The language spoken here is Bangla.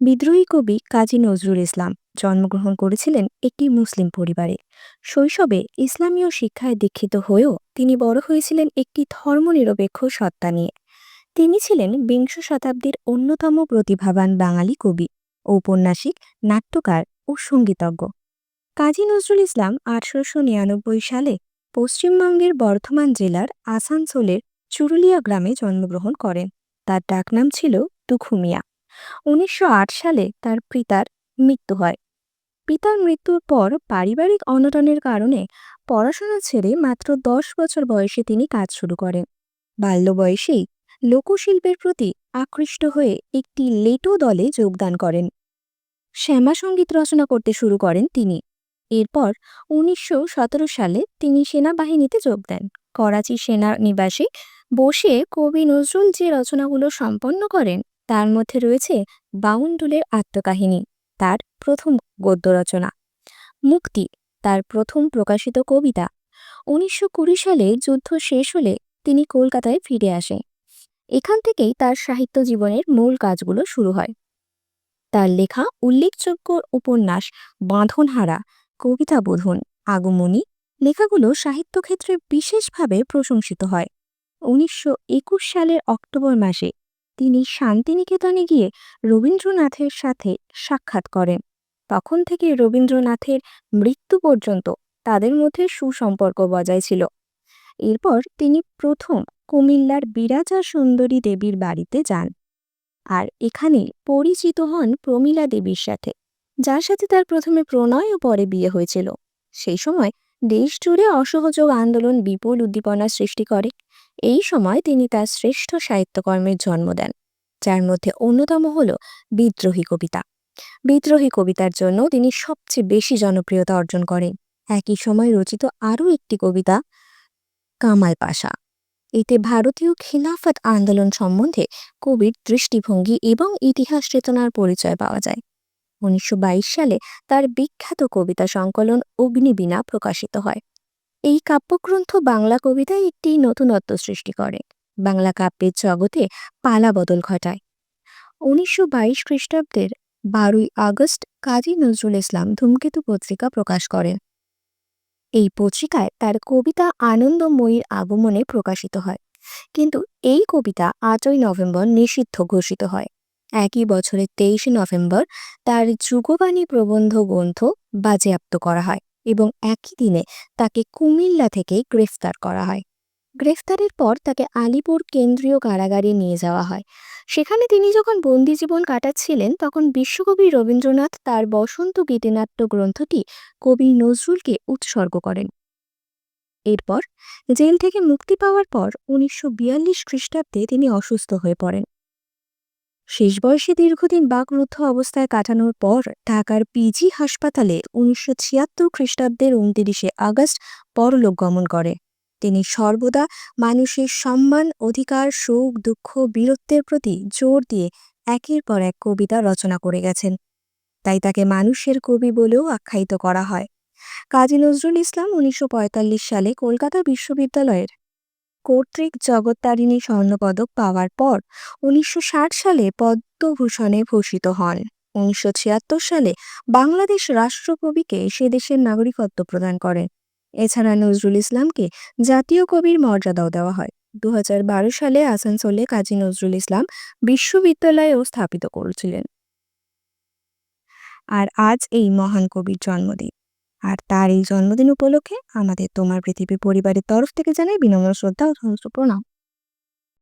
বিদ্রোহী কবি কাজী নজরুল ইসলাম জন্মগ্রহণ করেছিলেন একটি মুসলিম পরিবারে। শৈশবে ইসলামীয় শিক্ষায় দীক্ষিত হয়েও তিনি বড় হয়েছিলেন একটি ধর্মনিরপেক্ষ সত্তা নিয়ে। তিনি ছিলেন বিংশ শতাব্দীর অন্যতম প্রতিভাবান বাঙালি কবি, ঔপন্যাসিক, নাট্যকার ও সঙ্গীতজ্ঞ। কাজী নজরুল ইসলাম আঠারোশো নিরানব্বই সালে পশ্চিমবঙ্গের বর্ধমান জেলার আসানসোলের চুরুলিয়া গ্রামে জন্মগ্রহণ করেন। তার ডাকনাম ছিল দুখু মিয়া উনিশশো আট সালে তার পিতার মৃত্যু হয়। পিতার মৃত্যুর পর পারিবারিক অনটনের কারণে পড়াশোনা ছেড়ে মাত্র দশ বছর বয়সে তিনি কাজ শুরু করেন। বাল্য বয়সেই লোকশিল্পের প্রতি আকৃষ্ট হয়ে একটি লেটো দলে যোগদান করেন। শ্যামা সংগীত রচনা করতে শুরু করেন তিনি। এরপর উনিশশো সতেরো সালে তিনি সেনাবাহিনীতে যোগ দেন। করাচি সেনানিবাসে বসে কবি নজরুল যে রচনাগুলো সম্পন্ন করেন তার মধ্যে রয়েছে বাউন্ডুলের আত্মকাহিনী, তার প্রথম গদ্য রচনা মুক্তি, তার প্রথম প্রকাশিত কবিতা। উনিশশো কুড়ি সালে যুদ্ধ শেষ হলে তিনি কলকাতায় ফিরে আসে এখান থেকেই তার সাহিত্য জীবনের মূল কাজগুলো শুরু হয়। তার লেখা উল্লেখযোগ্য উপন্যাস বাঁধনহারা, কবিতা বোধন, আগমনী লেখাগুলো সাহিত্যক্ষেত্রে বিশেষভাবে প্রশংসিত হয়। উনিশশো একুশ সালের অক্টোবর মাসে তিনি শান্তিনিকেতনে গিয়ে রবীন্দ্রনাথের সাথে সাক্ষাৎ করেন। তখন থেকে রবীন্দ্রনাথের মৃত্যু পর্যন্ত তাদের মধ্যে সুসম্পর্ক বজায় ছিল। এরপর তিনি প্রথম কুমিল্লার বিরাজা সুন্দরী দেবীর বাড়িতে যান আর এখানে পরিচিত হন প্রমীলা দেবীর সাথে, যার সাথে তার প্রথমে প্রণয় ও পরে বিয়ে হয়েছিল। সেই সময় দেশ জুড়ে অসহযোগ আন্দোলন বিপুল উদ্দীপনা সৃষ্টি করে। এই সময় তিনি তার শ্রেষ্ঠ সাহিত্যকর্মের জন্ম দেন, যার মধ্যে অন্যতম হল বিদ্রোহী কবিতা। বিদ্রোহী কবিতার জন্য তিনি সবচেয়ে বেশি জনপ্রিয়তা অর্জন করেন। একই সময় রচিত আরও একটি কবিতা, কামাল পাশা। এতে ভারতীয় খিলাফত আন্দোলন সম্বন্ধে কবির দৃষ্টিভঙ্গি এবং ইতিহাস চেতনার পরিচয় পাওয়া যায়। উনিশশো বাইশ সালে তার বিখ্যাত কবিতা সংকলন অগ্নিবীণা প্রকাশিত হয়। এই কাব্যগ্রন্থ বাংলা কবিতায় একটি নতুনত্ব সৃষ্টি করে। বাংলা কাব্যের জগতে পালা বদল ঘটায়। উনিশশো বাইশ খ্রিস্টাব্দের বারোই আগস্ট কাজী নজরুল ইসলাম ধূমকেতু পত্রিকা প্রকাশ করেন। এই পত্রিকায় তার কবিতা আনন্দময়ীর আগমনে প্রকাশিত হয়। কিন্তু এই কবিতা আটই নভেম্বর নিষিদ্ধ ঘোষিত হয়। একই বছরের তেইশে নভেম্বর তার যুগবাণী প্রবন্ধ গ্রন্থ বাজেয়াপ্ত করা হয়। এবং একই দিনে তাকে কুমিল্লা থেকে গ্রেফতার করা হয়। গ্রেফতারের পর তাকে আলিপুর কেন্দ্রীয় কারাগারে নিয়ে যাওয়া হয়। সেখানে তিনি যখন বন্দি জীবন কাটাচ্ছিলেন, তখন বিশ্বকবি রবীন্দ্রনাথ তার বসন্ত গীতিনাট্য গ্রন্থটি কবি নজরুলকে উৎসর্গ করেন। এরপর জেল থেকে মুক্তি পাওয়ার পর উনিশশো বিয়াল্লিশ খ্রিস্টাব্দে তিনি অসুস্থ হয়ে পড়েন। শেষ বয়সে দীর্ঘদিন বাকরুদ্ধ অবস্থায় কাটানোর পর ঢাকার পিজি হাসপাতালে উনিশশো ছিয়াত্তর খ্রিস্টাব্দের উনতিরিশে আগস্ট পরলোক গমন করে। তিনি সর্বদা মানুষের সম্মান, অধিকার শোক দুঃখ, বীরত্বের প্রতি জোর দিয়ে একের পর এক কবিতা রচনা করে গেছেন। তাই তাকে মানুষের কবি বলেও আখ্যায়িত করা হয়। কাজী নজরুল ইসলাম উনিশশো পঁয়তাল্লিশ সালে কলকাতা বিশ্ববিদ্যালয়ের কর্তৃক জগত্তারিণী স্বর্ণপদক পাওয়ার পর উনিশশো ষাট সালে পদ্মভূষণে ভূষিত হন। উনিশশো ছিয়াত্তর সালে বাংলাদেশ রাষ্ট্রকবিকে সে দেশের নাগরিকত্ব প্রদান করেন। এছাড়া নজরুল ইসলামকে জাতীয় কবির মর্যাদাও দেওয়া হয়। দু হাজার বারো সালে আসানসোলে কাজী নজরুল ইসলাম বিশ্ববিদ্যালয়েও স্থাপিত করেছিলেন। আর আজ এই মহান কবির জন্মদিন। আর তার এই জন্মদিন উপলক্ষে আমাদের তোমার পৃথিবী পরিবারের তরফ থেকে জানাই বিনম্র শ্রদ্ধা ও সহস্র প্রণাম